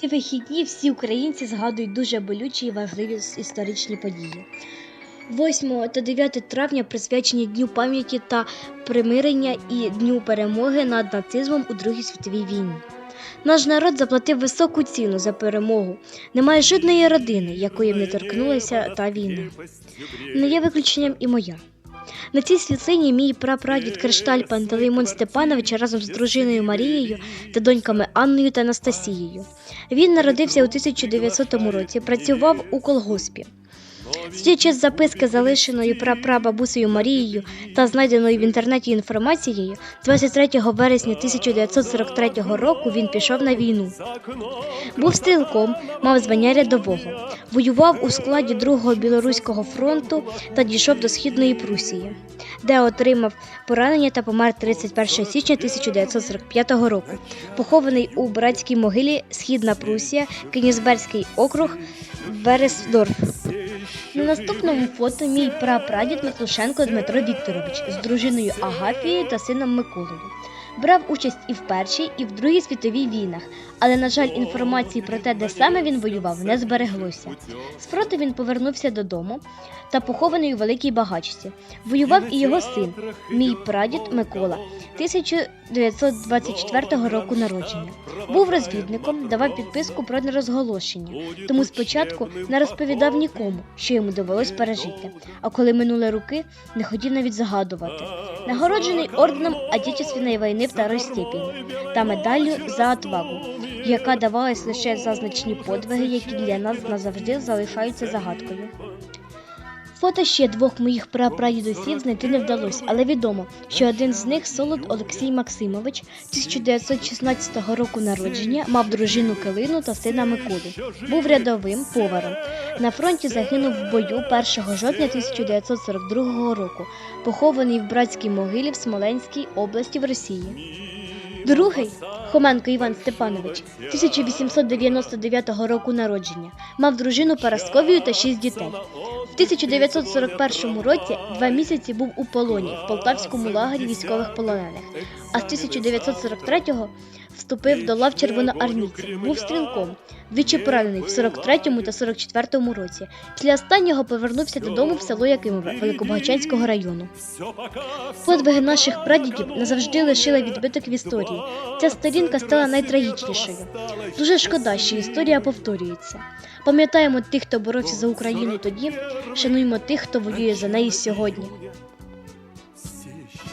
Ці вихідні всі українці згадують дуже болючі і важливі історичні події. 8 та 9 травня присвячені Дню пам'яті та примирення і Дню перемоги над нацизмом у Другій світовій війні. Наш народ заплатив високу ціну за перемогу. Немає жодної родини, якої б не торкнулася та війна. Не є виключенням і моя. На цій світлині мій прапрадід Кришталь Пантелеймон Степанович разом з дружиною Марією та доньками Анною та Анастасією. Він народився у 1900 році, працював у колгоспі. Судячи з записки, залишеної прапрабабусею Марією та знайденої в інтернеті інформацією, 23 вересня 1943 року він пішов на війну. Був стрілком, мав звання рядового, воював у складі Другого білоруського фронту та дійшов до східної Прусії, де отримав поранення та помер 31 січня 1945 року. Похований у братській могилі Східна Прусія, Кенісберський округ, Вересдорф. На наступному фото мій прапрадід Матлушенко Дмитро Вікторович з дружиною Агафією та сином Миколою. Брав участь і в Першій, і в Другій світовій війнах, але, на жаль, інформації про те, де саме він воював, не збереглося. З фронту він повернувся додому та похований у великій багачці. Воював і його син, мій прадід Микола, 1924 року народження. Був розвідником, давав підписку про нерозголошення, тому спочатку не розповідав нікому, що йому довелось пережити. А коли минули роки, не хотів навіть згадувати. Нагороджений орденом Отечественної війни второї степені та медаллю за отвагу, яка давалась лише за значні подвиги, які для нас назавжди залишаються загадкою. Фото ще двох моїх прапрадідусів знайти не вдалося, але відомо, що один з них Солод Олексій Максимович 1916 року народження, мав дружину Килину та сина Миколу. Був рядовим поваром. На фронті загинув в бою 1 жовтня 1942 року, похований в братській могилі в Смоленській області в Росії. Другий Хоменко Іван Степанович 1899 року народження, мав дружину Парасковію та шість дітей. В 1941 році два місяці був у полоні в полтавському лагері військових полонених, а з 1943-го вступив до лав червоноармійців, був стрілком, двічі поранений в 43-му та 44-му році. Після останнього повернувся додому в село Якимове Великобагачанського району. Подвиги наших прадідів назавжди лишили відбиток в історії. Ця сторінка стала найтрагічнішою. Дуже шкода, що історія повторюється. Пам'ятаємо тих, хто боровся за Україну тоді, шануємо тих, хто воює за неї сьогодні.